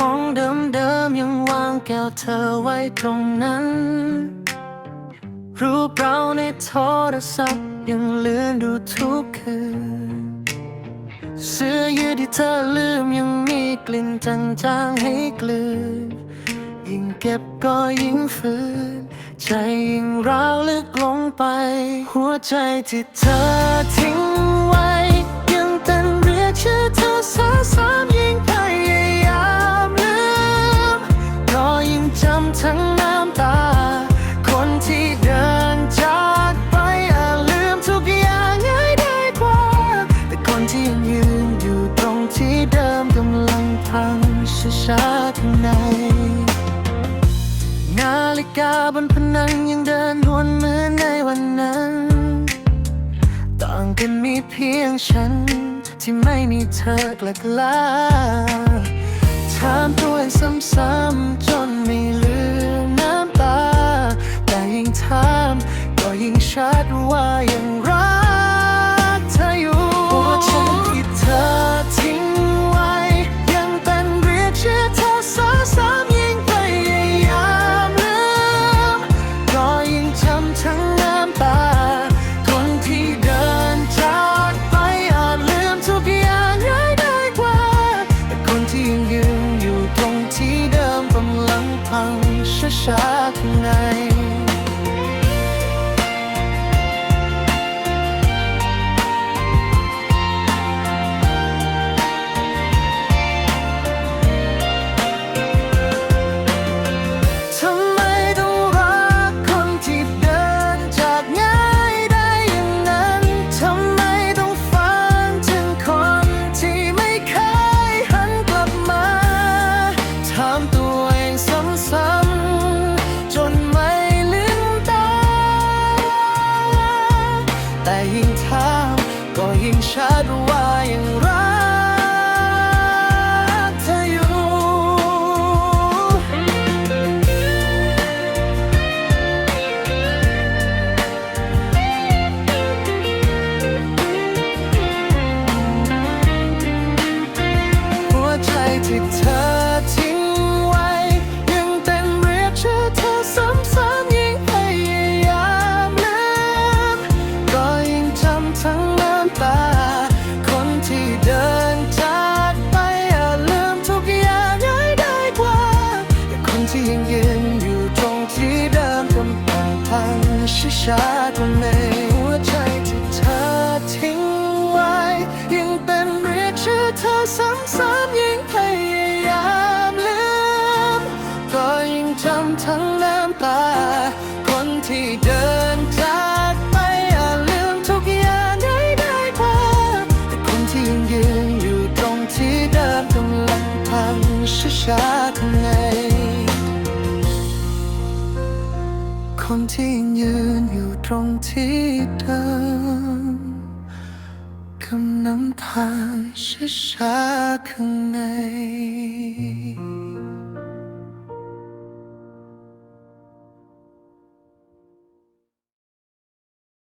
ห้องเดิมๆยังวางแก้วเธอไว้ตรงนั้น รูปเราในโทรศัพท์ยังเลื่อนดูทุกคืนเสื้อยืดที่เธอลืมยังมีกลิ่นจางๆให้กลืนยิ่งเก็บก็ยิ่งฝืน ใจยิ่งร้าวลึกลงไป หัวใจที่เธอทิ้งไว้ยัง จำทั้งน้ำตา คนที่เดินจากไปอาจลืมทุกอย่างง่ายได้กว่า แต่คนที่ยังยืนอยู่ตรงที่เดิมกำลังพังช้าๆข้างใน นาฬิกาบนพนังยังเดินวนเหมือนในวันนั้น ต่างกันมีเพียงฉัน ที่ไม่มีเธอกลักลาถามตัวเองซ้ำๆ ชัดว่า ถามก็ยิ่งชัดว่ายังรักเธออยู่ หัวใจที่เธอ ช้าๆตรงในหัวใจที่เธอทิ้งไว้ ยังเป็นเรียกชื่อเธอซ้ำๆยิ่งพยายามลืม ก็ยิ่งจำทั้งน้ำตา คนที่เดินจากไปอย่าลืมทุกอย่างได้ได้กว่าแต่คนที่ยังยืนอยู่ตรงที่เดิมกำลังพังช้าๆข้างใน คนที่ยังยืนอยู่ตรงที่เดิมกำลังทานช้าๆข้างใน